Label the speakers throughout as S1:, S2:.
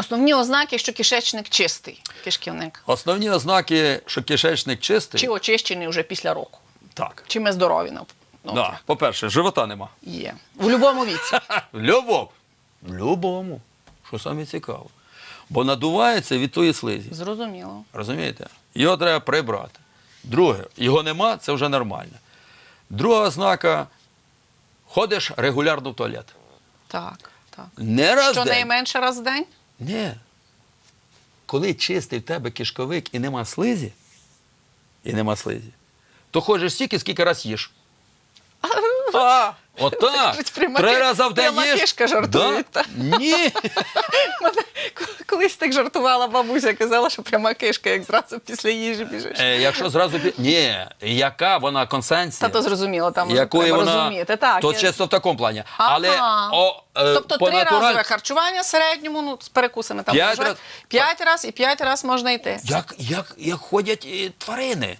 S1: Основні ознаки, що кишечник чистий, кишківник.
S2: Основні ознаки, що кишечник чистий.
S1: Чи очищений вже після року.
S2: Так.
S1: Чи ми здорові? Ну,
S2: Да. По-перше, живота нема.
S1: Є. В будь-якому віці.
S2: В любому. В любому. Що саме цікаво. Бо надувається від тої слизі.
S1: Зрозуміло.
S2: Розумієте? Його треба прибрати. Друге, його нема, це вже нормально. Друга ознака ходиш регулярно в туалет.
S1: Так, так.
S2: Не раз.
S1: Щонайменше раз в день?
S2: Ні. Коли чистий в тебе кишковик і нема слизі, і нема слизі, то ходиш стільки, скільки раз їш. А, отак. Три рази в день
S1: пряма кишка жартують,
S2: Да? Ні.
S1: Мене колись так жартувала бабуся, казала, що пряма кишка, як зразу після їжі біжиш.
S2: Е, якщо зразу Ні, яка вона консенсія?
S1: Та то зрозуміло, там
S2: якої вона
S1: розуміти. Так,
S2: то
S1: я-
S2: чисто в такому плані.
S1: Ага.
S2: Але о, е,
S1: Тобто
S2: по
S1: три
S2: натураль-
S1: разове харчування в середньому, ну, з перекусами там
S2: П'ять
S1: може,
S2: раз-
S1: п'ять раз і п'ять раз можна йти.
S2: Як, як, як ходять е, тварини.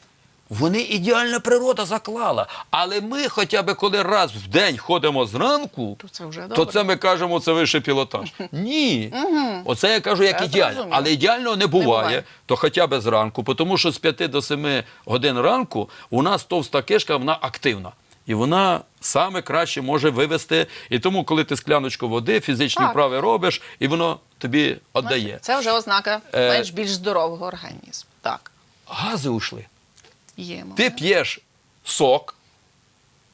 S2: Вони ідеальна природа заклала. Але ми хоча б коли раз в день ходимо зранку,
S1: То це вже
S2: то це ми кажемо, це вищий пілотаж. Ні. Оце я кажу, як ідеально. Але ідеального не буває,
S1: буває.
S2: то хоча б зранку, тому що з 5 до 7 годин ранку у нас товста кишка, вона активна. І вона саме краще може вивести. І тому, коли ти скляночку води, фізичні
S1: Так.
S2: вправи робиш, і воно тобі віддає.
S1: Це вже ознака
S2: Е,
S1: менш більш здорового організму. Так,
S2: Гази ушли.
S1: Є.
S2: Ти п'єш сок,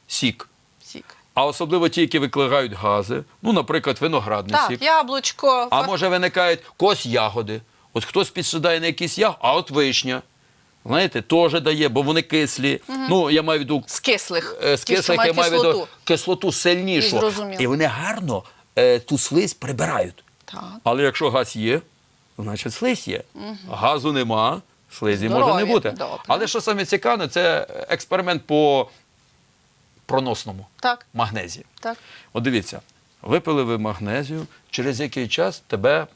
S2: сік,
S1: Сік.
S2: а особливо ті, які викликають гази, ну, наприклад, виноградний
S1: Так,
S2: сік.
S1: яблучко.
S2: А
S1: фа-
S2: може виникають когось ягоди. От хтось підсідає на якісь ягоди, а от вишня. Знаєте, теж дає, бо вони кислі. Ну, я маю в виду
S1: З кислих.
S2: е, з кислих, я маю в виду
S1: кислоту.
S2: сильнішу.
S1: І.
S2: І вони гарно е, ту слизь прибирають.
S1: Так.
S2: Але якщо газ є, значить слизь є. Газу нема, слизі може не бути.
S1: Добре.
S2: Але що саме цікаве, це експеримент по проносному
S1: Так,
S2: магнезії.
S1: так.
S2: От дивіться, випили ви магнезію, через який час тебе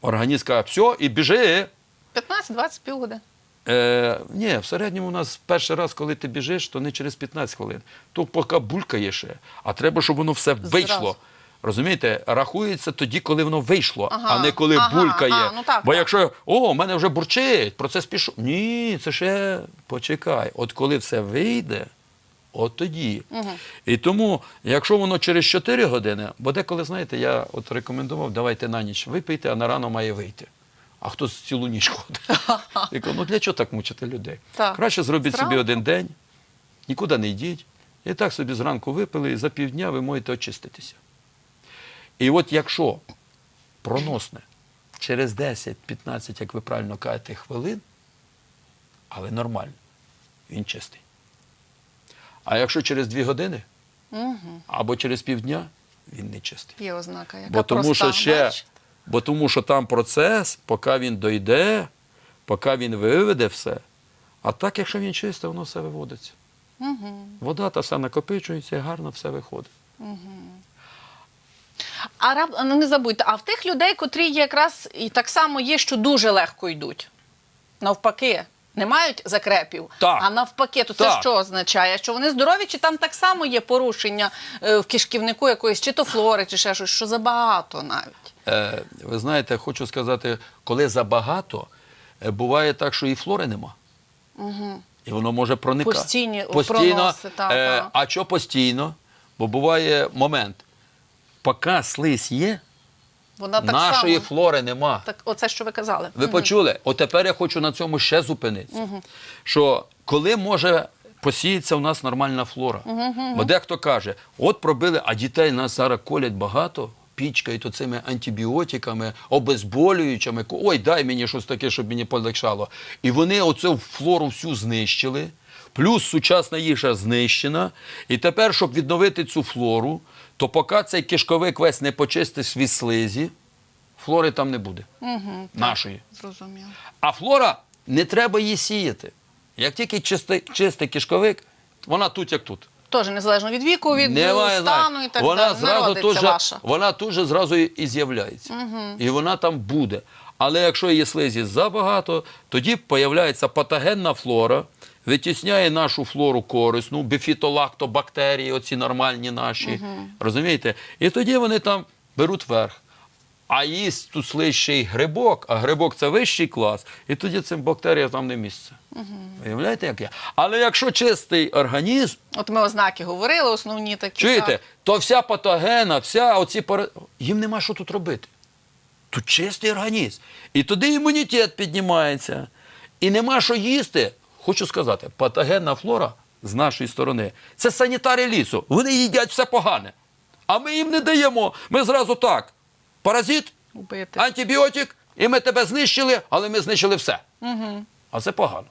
S2: організм каже, все, і біжи.
S1: 15-20 півгодини.
S2: Е, ні, в середньому у нас перший раз, коли ти біжиш, то не через 15 хвилин. То поки булькає ще, а треба, щоб воно все вийшло.
S1: Зразу.
S2: Розумієте, рахується тоді, коли воно вийшло,
S1: Ага,
S2: а не коли
S1: ага,
S2: булькає.
S1: ага, ну так,
S2: Бо
S1: так.
S2: якщо о, у мене вже бурчить, процес пішов. Ні, це ще почекай. От коли все вийде, от тоді. І тому, якщо воно через 4 години, бо деколи, знаєте, я от рекомендував, давайте на ніч випийте, а на рано має вийти. А хтось цілу ніч ходить. Я кажу, ну для чого так мучити людей?
S1: Так.
S2: Краще зробіть собі один день, нікуди не йдіть. І так собі зранку випили, і за півдня ви можете очиститися. І от якщо проносне через 10-15, як ви правильно кажете, хвилин, але нормально, він чистий. А якщо через 2 години
S1: Угу.
S2: або через півдня, він не чистий.
S1: Є ознака, яка
S2: Бо тому,
S1: проста,
S2: що ще,
S1: бачите?
S2: бо тому, що там процес, поки він дойде, поки він виведе все. А так, якщо він чистий, воно все виводиться.
S1: Угу.
S2: Вода та все накопичується і гарно все виходить.
S1: А раб, ну не забудьте, а в тих людей, котрі якраз і так само є, що дуже легко йдуть. Навпаки, не мають закрепів,
S2: Так.
S1: а навпаки, то це
S2: Так.
S1: що означає? Що вони здорові, чи там так само є порушення е, в кишківнику якоїсь, чи то флори, чи ще щось, що забагато навіть.
S2: Е, ви знаєте, хочу сказати, коли забагато, е, буває так, що і флори нема.
S1: Угу.
S2: І воно може проникати.
S1: Постійні
S2: постійно.
S1: проноси, так,
S2: е,
S1: так.
S2: а що постійно? Бо буває момент, поки слизь є,
S1: Вона так
S2: нашої
S1: само.
S2: флори нема.
S1: Так, оце, що ви казали.
S2: Ви
S1: Мгм.
S2: почули? От тепер я хочу на цьому ще зупинитися. Що коли може посіятися у нас нормальна флора? Бо дехто каже, от пробили, а дітей нас зараз колять багато. Пічкають оцими антибіотиками, обезболюючими. Ой, дай мені щось таке, щоб мені полегшало. І вони оцю флору всю знищили. Плюс сучасна їжа знищена. І тепер, щоб відновити цю флору, то поки цей кишковик весь не почистиш від слизі, флори там не буде.
S1: Мгм.
S2: Нашої.
S1: Зрозуміло.
S2: А флора не треба її сіяти. Як тільки чистий, чистий кишковик, вона тут як тут.
S1: Теж незалежно від віку, від
S2: Немає,
S1: стану і так
S2: вона
S1: далі.
S2: Зразу тут же,
S1: ваша.
S2: вона тут же зразу і- з'являється. І вона там буде. Але якщо її слизі забагато, тоді появляється патогенна флора, витісняє нашу флору корисну, біфітолактобактерії, оці нормальні наші. Розумієте? І тоді вони там беруть верх. А їсть тут ще й грибок, а грибок це вищий клас, і тоді цим бактеріям там не місце. Уявляєте, як я? Але якщо чистий організм,
S1: От ми ознаки говорили, основні такі.
S2: чуєте,
S1: так.
S2: то вся патогена, вся оці пара... їм нема що тут робити. Тут чистий організм. І туди імунітет піднімається. І нема що їсти. Хочу сказати, патогенна флора з нашої сторони це санітари лісу. Вони їдять все погане. А ми їм не даємо. Ми зразу так. Паразит,
S1: Убити.
S2: антибіотик, і ми тебе знищили, але ми знищили все. Угу. А це погано.